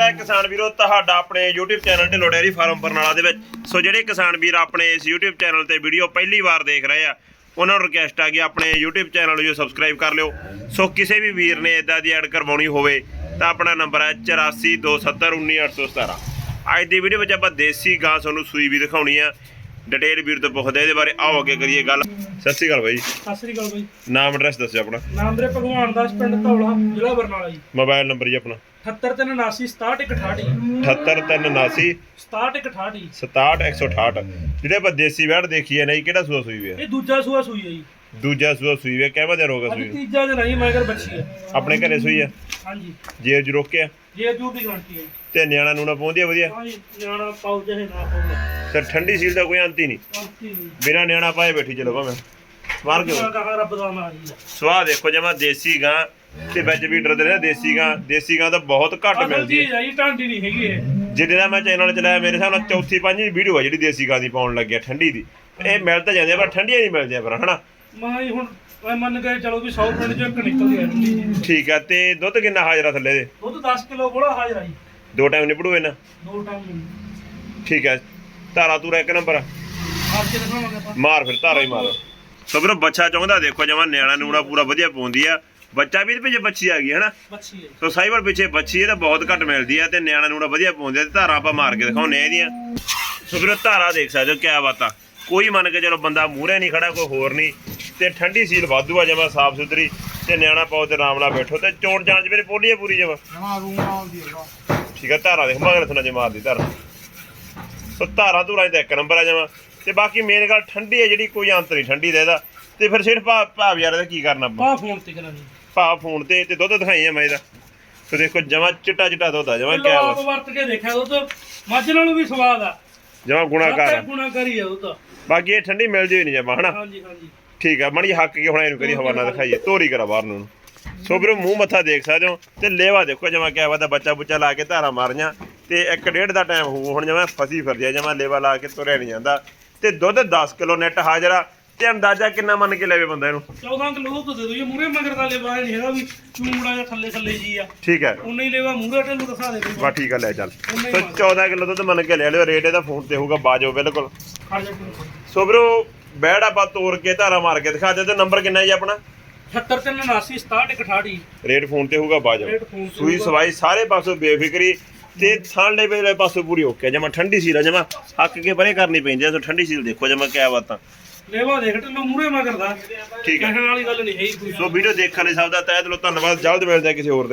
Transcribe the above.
ਸਵਾਗਤ ਹੈ ਕਿਸਾਨ ਵੀਰੋ ਤੁਹਾਡਾ ਆਪਣੇ YouTube channel Dhillon dairy farm Barnala ਦੇ ਵਿੱਚ। ਸੋ ਜਿਹੜੇ ਕਿਸਾਨ ਵੀਰ ਆਪਣੇ ਇਸ YouTube ਚੈਨਲ ਤੇ ਵੀਡੀਓ ਪਹਿਲੀ ਵਾਰ ਦੇਖ ਰਹੇ ਆ ਉਹਨਾਂ ਨੂੰ ਰਿਕਵੈਸਟ ਆ ਕਿ ਆਪਣੇ YouTube ਚੈਨਲ ਨੂੰ ਜੋ ਸਬਸਕ੍ਰਾਈਬ ਕਰ ਲਿਓ। ਸੋ ਕਿਸੇ ਵੀ ਵੀਰ ਨੇ ਇਦਾਂ ਦੀ ਐਡ ਕਰਵਾਉਣੀ ਹੋਵੇ ਤਾਂ ਆਪਣਾ ਨੰਬਰ ਹੈ 8427191817 ਅੱਜ ਦੀ ਵੀਡੀਓ ਵਿੱਚ ਆਪਾਂ ਦੇਸੀ ਗਾਂ ਤੁਹਾਨੂੰ ਸੂਈ ਵੀ ਦਿਖਾਉਣੀ ਆ। ਡਿਟੇਲ ਵੀਰ ਤੋਂ ਪੁੱਛਦੇ ਇਹਦੇ ਬਾਰੇ। ਆਓ ਅੱਗੇ ਕਰੀਏ ਗੱਲ। ਸਤਿ ਸ਼੍ਰੀ ਅਕਾਲ ਬਾਈ ਸਤਿ ਸ੍ਰੀ ਅਕਾਲ ਬਾਈ। ਨਾਮ ਐਡਰੈਸ ਦੱਸਿਓ ਆਪਣਾ। ਨਾਮ ਮੇਰੇ ਭਗਵਾਨ ਦਾਸ ਪਿੰਡ ਧੌਲਾ ਜ਼ਿਲ੍ਹਾ ਬਰਨਾਲਾ ਜੀ। ਮੋਬਾਈਲ ਨੰਬਰ ਜੀ ਆਪਣਾ। 78379 66168 78379 66168 67168 ਜਿਹੜੇ ਆਪਾਂ ਦੇਸੀ ਵੈੜ ਦੇਖੀ ਹੈ ਨਹੀਂ ਕਿਹੜਾ ਸੂਆ ਸੂਈ ਹੋਇਆ? ਇਹ ਦੂਜਾ ਸੂਆ ਸੂਈ ਹੈ ਜੀ। ਦੂਜਾ ਸੂਆ ਸੂਈ ਹੋਇਆ ਕਿਵੇਂ ਦਿਨ ਹੋ ਗਿਆ ਅੱਜ ਸੂਈ ਨੂੰ? ਤੀਜਾ ਦਿਨ ਆਈ ਮਗਰ ਬੱਚੀ ਹੈ ਆਪਣੇ ਘਰੇ ਸੂਈ ਹੈ ਹਾਂਜੀ। ਜੇ ਜ ਰੋਕਿਆ ਜੇ ਦੂਰ ਦੀ ਗਰੰਟੀ ਹੈ ਤੇ ਨਿਆਣਾ ਨੂਣਾ ਪਹੁੰਚਦੀ ਵਧੀਆ? ਹਾਂਜੀ ਨਿਆਣਾ ਪਾਉ ਚਾਹੇ ਨਾ ਪਾਉ ਸਰ ਠੰਡੀ ਸੀਲ ਦਾ ਕੋਈ ਅੰਤ ਹੀ ਨਹੀਂ? ਅੰਤੀ ਬਿਨਾ ਨਿਆਣਾ ਪਾਏ ਬੈਠੀ ਚਲੋ ਭਾਵੇਂ। ਮਾਰ ਕੇ ਕਹਾ ਰੱਬ ਦਾ ਨਾਮ ਜੀ। ਸਵਾਹ ਦੇਖੋ ਜਮਾ ਦੇਸੀ ਗਾਂ ਤੇ ਵਿੱਚ ਵੀ ਡਰਦੇ ਨੇ ਦੇਸੀ ਗਾਂ ਦੇਸੀ ਗਾਂ ਤਾਂ ਬਹੁਤ ਘੱਟ ਅਸਲ ਮਿਲਦੀ ਚੀਜ਼ ਹੈ। ਜੀ ਟਾਂਡੀ ਨਹੀਂ ਹੈਗੀ ਇਹ। ਜਿੱਦੇ ਦਾ ਮੈਂ ਚੈਨਲ ਚਲਾਇਆ ਮੇਰੇ ਹਿਸਾਬ ਨਾਲ ਚੌਥੀ ਪੰਜਵੀਂ ਵੀਡੀਓ ਹੈ ਜਿਹੜੀ ਦੇਸੀ ਗਾਂ ਦੀ ਪਾਉਣ ਲੱਗਿਆ ਠੰਡੀ ਦੀ। ਇਹ ਮਿਲ ਤਾਂ ਜਾਂਦੇ ਆ, ਪਰ ਠੰਡੀਆਂ ਨਹੀਂ ਮਿਲਦੀਆਂ ਪਰ ਹਨਾ? ਮੈਂ ਜੀ ਹੁਣ ਮੈਂ ਮੰਨ ਕੇ ਚਲੋ ਵੀ 100 ਪਿੰਡ ਚੋਂ ਇੱਕ ਨਿਕਲਦੀ ਹੈ ਜੀ। ਠੀਕ ਆ ਤੇ ਦੁੱਧ ਕਿੰਨਾ ਹਾਜ਼ਰਾ ਥੱਲੇ ਦੇ? ਦੁੱਧ 10 ਕਿਲੋ ਬੋਲਾ ਹਾਜ਼ਰ ਆ ਜੀ। ਦੋ ਟਾਈਮ ਨਿਪੜੂ ਇਹਨਾਂ? ਦੋ ਟਾਈਮ ਠੀਕ ਹੈ ਧਾਰਾ ਤੂਰਾ ਇੱਕ ਨੰਬਰ ਆ। ਆਪ ਕੇ ਦਿਖਾਵਾਂਗੇ ਆਪਾਂ। ਮਾਰ ਫਿਰ ਧਾਰਾ ਹੀ ਮਾਰ। ਸੋ ਵੀਰੋ ਬੱਚਾ ਚਾਹੁੰਦਾ ਦੇਖੋ ਜਮਾ ਨਿਆਣਾ ਨੂਣਾ ਪੂਰਾ ਵਧੀਆ ਪਾਉਂਦੀ ਆ। ਬੱਚਾ ਵੀ ਇਹਦੇ ਪਿੱਛੇ ਬੱਚੀ ਆ ਗਈ ਹਨਾ? ਬੱਚੀ ਹੈ ਸੋ ਸਾਈਵਰ ਪਿੱਛੇ ਬੱਚੀ ਇਹ ਤਾਂ ਬਹੁਤ ਘੱਟ ਮਿਲਦੀ ਆ ਤੇ ਨਿਆਣਾ ਨੂਣਾ ਵਧੀਆ ਪਾਉਂਦੇ ਆ ਤੇ ਧਾਰਾ ਆਪਾਂ ਮਾਰ ਕੇ ਦਿਖਾਉਨੇ ਆ ਇਹਦੀਆਂ। ਸੋ ਵੀਰੋ ਧਾਰਾ ਦੇਖ ਸਕਦੇ ਹੋ ਕਿਆ ਬਾਤਾਂ। ਕੋਈ ਮੰਨ ਕੇ ਚਲੋ ਬੰਦਾ ਮੂਹਰੇ ਨਹੀਂ ਖੜਾ ਕੋਈ ਹੋਰ ਨਹੀਂ। ਤੇ ਠੰਡੀ ਸੀਲ ਵਾਧੂ ਆ ਜਮਾ ਸਾਫ਼ ਸੁਥਰੀ। ਤੇ ਨਿਆਣਾ ਪਾਓ ਤੇ ਆਰਾਮ ਨਾਲ ਬੈਠੋ ਤੇ ਚੋਣ ਜਾਣ ਮੇਰੇ ਪੋਲੀ ਆ ਪੂਰੀ ਜਮਾ। ਜਮਾ ਰੂਮ ਨਾਲ ਦੀ ਹੈਗਾ ਠੀਕ ਆ ਧਾਰਾ ਦੇਖ ਮਗਰ ਥਣਾ ਜੇ ਮਾਰਦੀ ਧਾਰਾ। ਸੋ ਧਾਰਾ ਧੂਰਾ ਤਾਂ ਇੱਕ ਨੰਬਰ ਆ ਜਾਵਾਂ ਤੇ ਬਾਕੀ ਮੇਨ ਗੱਲ ਠੰਡੀ ਹੈ ਜਿਹੜੀ ਕੋਈ ਅੰਤ ਨਹੀਂ ਠੰਡੀ ਦਾ ਇਹਦਾ ਤੇ ਫਿਰ ਸਿਰਫ ਭਾਵ ਯਾਰ ਇਹਦਾ ਕੀ ਕਰਨਾ ਆਪਾਂ? ਪਾ ਫੋਨ ਤੇ ਕਰਾਂਗੇ। ਭਾ ਫੋਨ ਤੇ ਤੇ ਦੁੱਧ ਦਿਖਾਈ ਆ ਮੈਂ ਇਹਦਾ। ਸੋ ਦੇਖੋ ਜਮਾ ਚਿੱਟਾ ਚਿੱਟਾ ਦੁੱਧ ਆ ਜਮਾ ਕਿਆ ਆਪ ਵਰਤ ਕੇ ਦੇਖਿਆ ਤਾਂ ਮੱਝ ਨਾਲੋਂ ਵੀ ਸਵਾਦ ਆ। ਜਮਾ ਗੁਣਾਕਾਰ ਆ। ਗੁਣਾ ਕਰੀ ਆ ਉਹ ਤਾਂ ਬਾਕੀ ਇਹ ਠੰਡੀ ਮਿਲ ਜੇ ਨਹੀਂ ਜਮਾ ਹਨਾ? ਹਾਂਜੀ ਹਾਂਜੀ। ਠੀਕ ਆ ਮਣੀ ਹੱਕ ਕੇ ਹੁਣ ਇਹਨੂੰ ਕਰੀ ਹਵਾ ਨਾ ਦਿਖਾਈਏ ਤੋਰੀ ਕਰਾ ਬਾਹਰ ਨੂੰ। ਸੋ ਵੀਰੋ ਮੂੰਹ ਮੱਥਾ ਦੇਖ ਸਕਦੇ ਹੋ ਤੇ ਲੇਵਾ ਦੇਖੋ ਜਮਾ ਕਿਆ ਬਾਤ ਬੱਚਾ ਬੁੱਚਾ ਲਾ ਕੇ ਧਾਰਾ ਮਾਰੀਆਂ ਤੇ ਇੱਕ ਡੇਢ ਦਾ ਟਾਈਮ ਹੋਊ ਹੁਣ ਜਮਾ ਫਸੀ ਫਿਰਦੀ ਆ ਜਮਾ ਲੇਵਾ ਲਾ ਕੇ ਤੁਰਿਆ ਨਹੀਂ ਜਾਂਦਾ। ਤੇ ਦੁੱਧ 10 ਕਿਲੋ ਨੈਟ ਹਾਜ਼ਰਾ ਤੇ ਅੰਦਾਜ਼ਾ ਕਿੰਨਾ ਮੰਨ ਕੇ ਲੈਵੇ ਬੰਦਾ ਇਹਨੂੰ? 14 ਕਿਲੋ ਦੁੱਧ ਦੇ ਦੋ ਇਹ ਮੂਰੇ ਮਗਰ ਦਾ ਲੈਵਾ ਨਹੀਂ ਹੈਗਾ ਵੀ ਚੂੜਾ ਜਾਂ ਥੱਲੇ ਥੱਲੇ ਜੀ ਆ। ਠੀਕ ਹੈ। ਉਨਾ ਹੀ ਲੈਵਾ ਮੂਰੇ ਢੱਲੂ ਦਿਖਾ ਦੇ ਵਾ ਠੀਕ ਆ ਲੈ ਚੱਲ। ਸੋ 14 ਕਿਲੋ ਦੁੱਧ ਮੰਨ ਕੇ ਲੈ ਲਿਓ ਰੇਟ ਇਹਦਾ ਫੋਨ ਤੇ ਹੋਊਗਾ ਬਾਜੋ ਬਿਲਕੁਲ। ਸੋ ਵੀਰੋ ਬੈੜ ਆਪਾਂ ਤੋੜ ਕੇ ਧਾਰਾ ਮਾਰ ਕੇ ਦਿਖਾ ਦੇ ਤੇ ਨੰਬਰ ਕਿੰਨਾ ਜੀ ਆਪਣਾ? 7379 67 ਰੇਟ ਫੋਨ ਤੇ ਹੋਊਗਾ ਬਾਜੋ। ਸੂਈ। ਸਵਾਈ ਸਾਰੇ ਪਾਸੋਂ ਬੇਫਿਕਰੀ ਤੇ ਥਾਂ ਲੈ ਵੇਲੇ ਪਾਸੋਂ ਪੂਰੀ ਓਕੇ ਜਮਾ ਠੰਡੀ ਸੀਲ ਆ ਜਮਾ ਹੱਕ ਕੇ ਪਰੇ ਕਰਨੀ ਪੈਂਦੀ ਆ ਸੋ ਠੰਡੀ ਸੀਲ ਦੇਖੋ ਜਮਾ ਕਿਆ ਬਾਤਾਂ। ਲੈਵਾ ਦੇਖ ਢੱਲੂ ਮੂਰੇ ਮਗਰ ਦਾ। ਠੀਕ ਹੈ। ਕਹਿਣ ਵਾਲੀ ਗੱਲ ਨਹੀਂ ਹੈਗੀ ਕੋਈ ਸੋ ਵੀਡੀਓ ਦੇਖਣ ਲਈ ਸਭ ਦਾ ਤਹਿ ਦਿਲੋਂ ਧੰਨਵਾਦ। ਜਲਦ ਮਿਲਦੇ ਆ ਕਿਸੇ ਹੋਰ